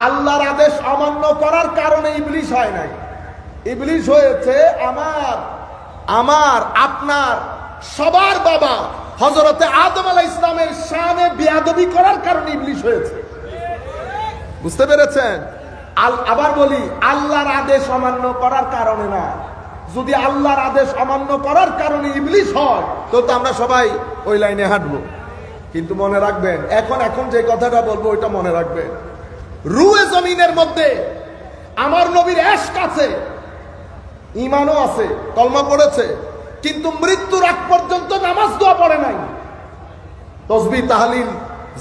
আল্লাহর আদেশ অমান্য করার কারণে ইবলিশ হয় নাই। ইবলিশ হয়েছে আমার আমার, আপনার, সবার বাবা হজরতে আদম আলাহ ইসলামের শানে বিয়াদবি করার কারণে ইবলিশ হয়েছে। বুঝতে পেরেছেন? আল- আবার বলি, আল্লাহর আদেশ অমান্য করার কারণে না। যদি আল্লাহর আদেশ অমান্য করার কারণে ইবলিশ হয়, তো তো আমরা সবাই ওই লাইনে হাঁটবো। কিন্তু মনে রাখবেন, এখন এখন যে কথাটা বলব, ওইটা মনে রাখবেন। রুয়ে জমিনের মধ্যে। আমার নবীর এশক আছে ইমানও আছে কলমা পড়েছে, কিন্তু মৃত্যুর আগ পর্যন্ত নামাজ দোয়া পড়ে নাই। তসবি, তাহলিল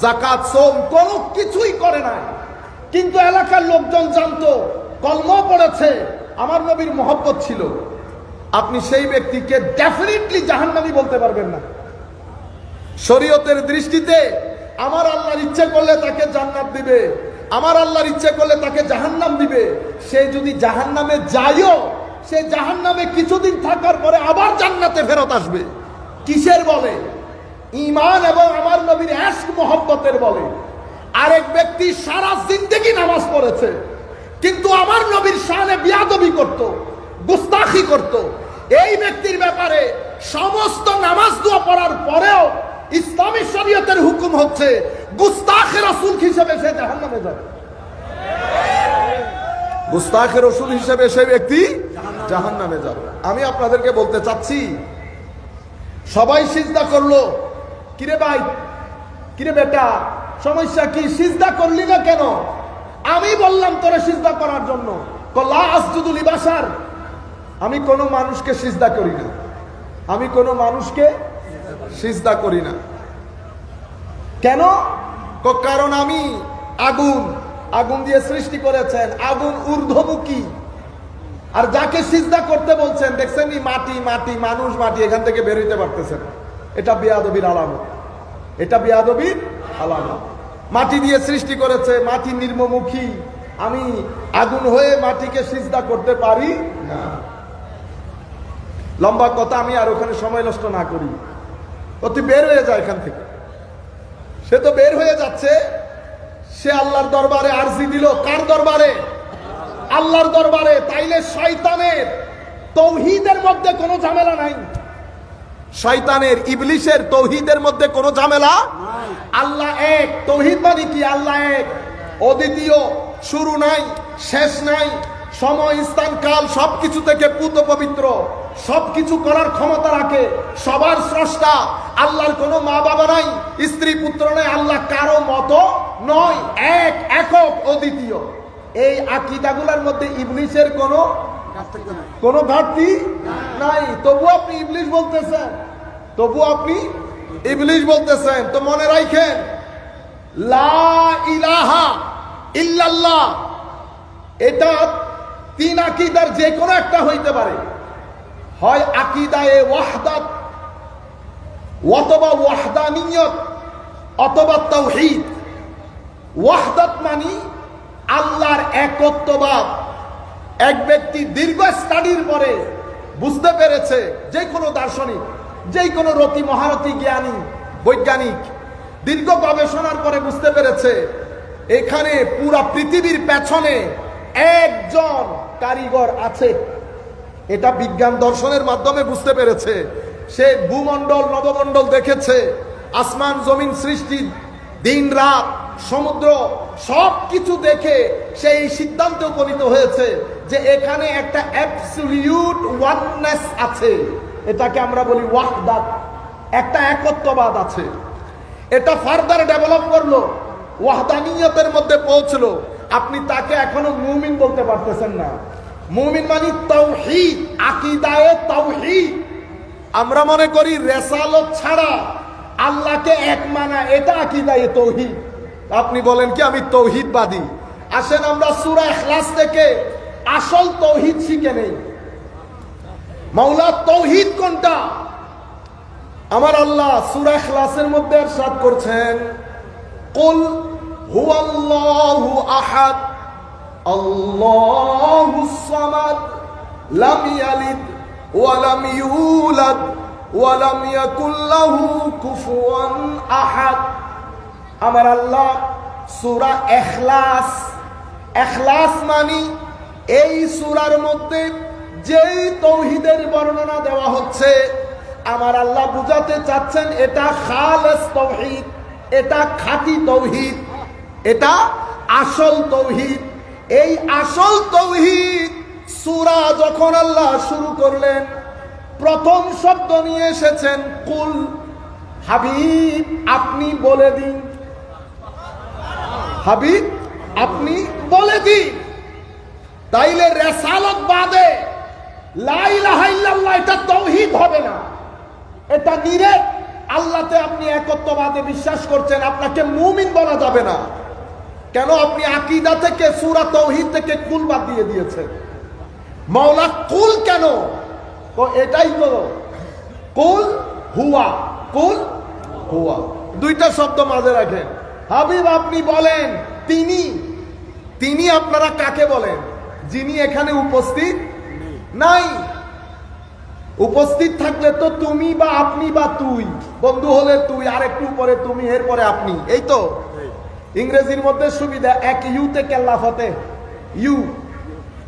জাকাত সোম কোনো কিছুই করে নাই। কিন্তু এলাকার লোকজন জানতো কলম পড়েছে, আমার নবীর মহব্বত ছিল। আপনি সেই ব্যক্তিকে ডেফিনেটলি জাহান্নামী বলতে পারবেন না। শরীয়তের দৃষ্টিতে আমার আল্লাহর ইচ্ছে করলে তাকে জান্নাত দিবে। আমার আল্লাহর ইচ্ছে করলে তাকে জাহান্নাম দিবে। সে যদি জাহান্নামে যাইও সে জাহান্নামে কিছুদিন থাকার পরে আবার জান্নাতে ফেরত আসবে। কিসের বলে? ইমান এবং আমার নবীর এশক মোহব্বতের বলে। আরেক ব্যক্তি সারা জিন্দেগি নামাজ পড়েছে, কিন্তু আমার নবীর শানে বিয়াদবি করত, গুস্তাখি করত। এই ব্যক্তির ব্যাপারে সমস্ত নামাজ দোয়া পড়ার পরেও ইসলামী শরীয়তের হুকুম হচ্ছে গুস্তাখের রসুল হিসেবে সে জাহান্নামে যাবে। গুস্তাখের রসুল হিসেবে সেই ব্যক্তি জাহান্নামে যাবে। আমি আপনাদেরকে বলতে চাচ্ছি, সবাই সিজদা করল। কিরে ভাই? কিরে বেটা? সমস্যা কি? সিজদা করলি না কেন? আমি বললাম তোরে সিজদা করার জন্য। আসজুদুল ইবাসার আমি কোনো মানুষকে সিজদা করি না। আমি কোনো মানুষকে সিজদা করি না। কেন? কারণ আমি আগুন আগুন দিয়ে সৃষ্টি করেছেন, আগুন ঊর্ধ্বমুখী। আর যাকে সিজদা করতে বলছেন দেখছেন মাটি মাটি, মানুষ, মাটি, এখান থেকে বের বেরোইতে পারতেছেন। এটা বেয়াদবির আলামত। এটা বেয়াদবির আলামত। মাটি দিয়ে সৃষ্টি করেছে, মাটি নির্মমুখী। আমি আগুন হয়ে মাটিকে সিজদা করতে পারি না। লম্বা কথা, আমি আর ওখানে সময় নষ্ট না করি। অতি বের হয়ে যায় এখান থেকে। সে তো বের হয়ে যাচ্ছে। সে আল্লাহর দরবারে আরজি দিল। কার দরবারে? আল্লাহর দরবারে। তাইলে শয়তানের, তৌহিদের মধ্যে কোনো ঝামেলা নাই। শয়তানের, ইবলিশের তৌহিদের মধ্যে কোনো ঝামেলা আল্লাহ এক। তৌহিদ মানে কি? আল্লাহ এক। অদ্বিতীয়, শুরু নাই, শেষ নাই, সময়, স্থান, কাল সবকিছু থেকে পুত পবিত্র। সবকিছু করার ক্ষমতা রাখে সবার স্রষ্টা আল্লাহর কোনো মা বাবা নাই স্ত্রী পুত্র নাই আল্লাহ কারও মতো নয় এক একক অদ্বিতীয়। এই আকিদাগুলোর মধ্যে ইবলিশের কোনো কোনো ঘাটতি নাই। তবু আপনি ইবলিশ বলতেছেন। তবু আপনি ইবলিশ বলতেছেন। তো মনে রাখেন লা ইলাহা ইল্লাল্লাহ এটা তিন আকিদার যে কোনো একটা হইতে পারে। হয় আকিদায়ে ওয়াহদাত, অথবা ওয়াহদানিয়ত, অথবা তাওহীদ। ওয়াহদাত মানি আল্লাহর একত্ববাদ। এক ব্যক্তি দীর্ঘ স্টাডির পরে বুঝতে পেরেছে যে কোনো দার্শনিক, যে কোনো রতি মহারথী জ্ঞানী, বৈজ্ঞানিক, দীর্ঘ গবেষণার পরে বুঝতে পেরেছে, এখানে পুরা পৃথিবীর পেছনে একজন কারিগর আছে। এটা বিজ্ঞান দর্শনের মাধ্যমে বুঝতে পেরেছে। সে ভূমণ্ডল, নবমণ্ডল দেখেছে। আসমান, জমিন সৃষ্টি, দিন, রাত, সমুদ্র সব কিছু দেখে সে এই সিদ্ধান্তে উপনীত হয়েছে যে এখানে একটা অ্যাবসলিউট ওয়াননেস আছে। এটাকে আমরা বলি ওয়াহদাত। একটা একত্ববাদ আছে। এটা ফার্দার ডেভেলপ করল। ওয়াহদানিয়তের মধ্যে পৌঁছলো। আপনি তাকে এখনও মুমিন বলতে পারতেছেন না। মুমিন মানে তৌহিদ আকিদায় তৌহিদ আমরা মনে করি রেসালত ছাড়া আল্লাহকে এক মানা, এটা আকিদায় তৌহিদ আপনি বলেন কি, আমি তৌহিদবাদী আসেন আমরা সুরা এখলাস থেকে আসল তৌহিদ শিখে নেই। মাওলা তৌহিদ কোনটা? আমার আল্লাহ সুরা এখলাসের মধ্যে সাত করছেন, কুল হুয়াল্লাহু আহাদ। আল্লাহুস সামাদ লাম ইয়ালিদ ওয়া লাম ইউলাদ ওয়া লাম ইয়াকুল আমার আল্লাহ সূরা ইখলাস এখলাস মানি এই সূরার মধ্যে যেই তৌহিদের বর্ণনা দেওয়া হচ্ছে, আমার আল্লাহ বুঝাতে চাচ্ছেন এটা খালেস তৌহিদ, এটা খাঁটি তৌহিদ, এটা আসল তৌহিদ। এই আসল তৌহিদ সূরা যখন আল্লাহ শুরু করলেন, প্রথম শব্দ নিয়ে এসেছেন, কুল। হাবিব, আপনি বলে দিন। হাবিব, আপনি বলে দিন। তাইলে রেসালত বাদে এটা তৌহিদ হবে না। এটা নিরেট। আল্লাহতে আপনি একত্ববাদে বিশ্বাস করছেন, আপনাকে মুমিন বলা যাবে না। কেন আপনি আকিদা থেকে, সুরা তৌহিদ থেকে কুল বাদ দিয়ে দিয়েছেন? মাওলা, কুল কেন? তো এটাই তো। কুল হুয়া কুল হুয়া। দুইটা শব্দ মাঝে রাখেন। হাবিব, আপনি বলেন, তিনি তিনি আপনারা কাকে বলেন? যিনি এখানে উপস্থিত নাই। উপস্থিত থাকলে তো তুমি বা আপনি বা তুই, বন্ধু হলে তুই আর একটু পরে তুমি, এরপরে আপনি, এই তো? ইংরেজির মধ্যে সুবিধা, এক ইউতে কেল্লা ফতে ইউ।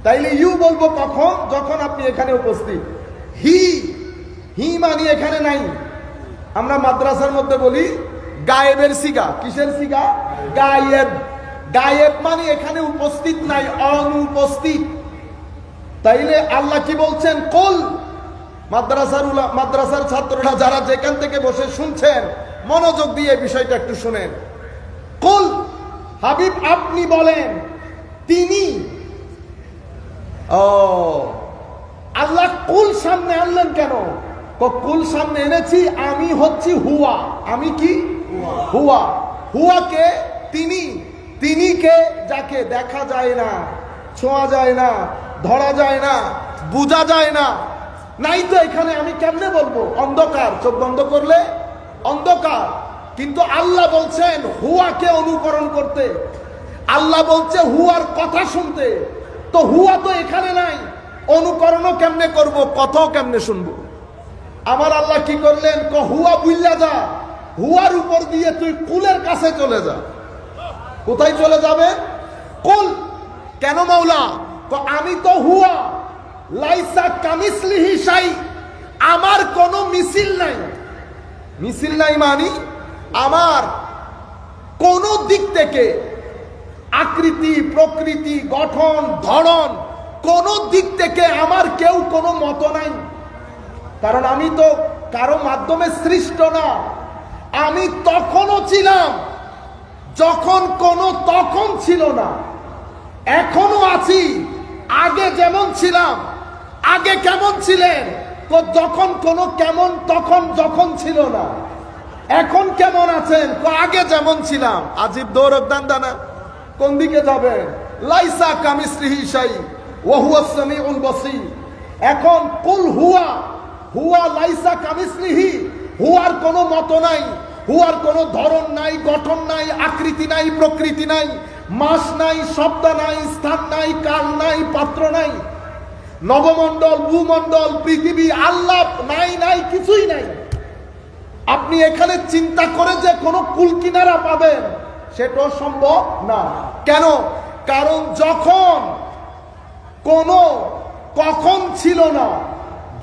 তাইলে ইউ বলব কখন? যখন আপনি এখানে উপস্থিত। হি। হি মানি এখানে নাই। আমরা মাদ্রাসার মধ্যে বলি গায়েবের সিগা। কিসের সিগা? গায়েব। গায়েব মানে এখানে উপস্থিত নাই, অনুপস্থিত। তাইলে আল্লাহ কি বলছেন? কল। মাদ্রাসার মাদ্রাসার ছাত্ররা যারা যেখান থেকে বসে শুনছেন, মনোযোগ দিয়ে বিষয়টা একটু শুনেন। কুল, হাবিব আপনি বলেন, তিনি? ও, আল্লাহ কুল সামনে আনলেন কেন? কুল সামনে এনেছি, আমি হচ্ছি হুয়া। আমি কি? হুয়া। হুয়াকে তিনি। তিনি কে? যাকে দেখা যায় না, ছোঁয়া যায় না, ধরা যায় না, বোঝা যায় না। নাই তো এখানে আমি কেমনে বলব? অন্ধকার। চোখ বন্ধ করলে অন্ধকার। কিন্তু আল্লাহ বলছেন, হুয়াকে অনুকরণ করতে। আল্লাহ বলছে, হুয়ার কথা শুনতে। তো হুয়া তো এখানে নাই। অনুকরণও কেমনে করব, কথাও কেমনে শুনব? আমার আল্লাহ কি করলেন? ক, হুয়া বুঝলা যা। হুয়ার উপর দিয়ে তুই কুলের কাছে চলে যা। কোথায় চলে যাবে? কুল। কেন মাওলা? তো আমি তো হুয়া। লাইসা কামিসলিহি সাই আমার কোনো মিছিল নাই। মিছিল নাই মানি? আমার কোন দিক থেকে আকৃতি, প্রকৃতি, গঠন, ধরন কোন দিক থেকে আমার কেউ কোনো মত নাই। কারণ আমি তো কারও মাধ্যমে সৃষ্ট না। আমি তখনও ছিলাম যখন কোনো তখন ছিল না। এখনও আছি, আগে যেমন ছিলাম, আগে কেমন ছিলেন যখন কোনো কেমন তখন যখন ছিল না। এখন কেমন আছেন? আগে যেমন ছিলাম, আজিব দৌরদান দানা কোন দিকে যাবেন? লাইসা কামিস্রিহি সাই ওহুয়া সামিউল বসির। এখন কুল হুয়া হুয়া লাইসা কামিস্রিহি হুয়ার কোনো মত নাই, হুয়ার কোনো ধরন নাই, গঠন নাই, আকৃতি নাই, প্রকৃতি নাই, মাস নাই, শব্দ নাই, স্থান নাই, কাল নাই, পাত্র নাই। নবমণ্ডল, ভূমণ্ডল, পৃথিবী, আল্লাহ, নাই নাই, কিছুই নাই। আপনি এখানে চিন্তা করে যে কোনো কুল কিনারা পাবেন, সেটাও সম্ভব না। কেন? কারণ যখন কোনো কখন ছিল না,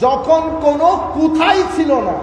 যখন কোনো কোথায় ছিল না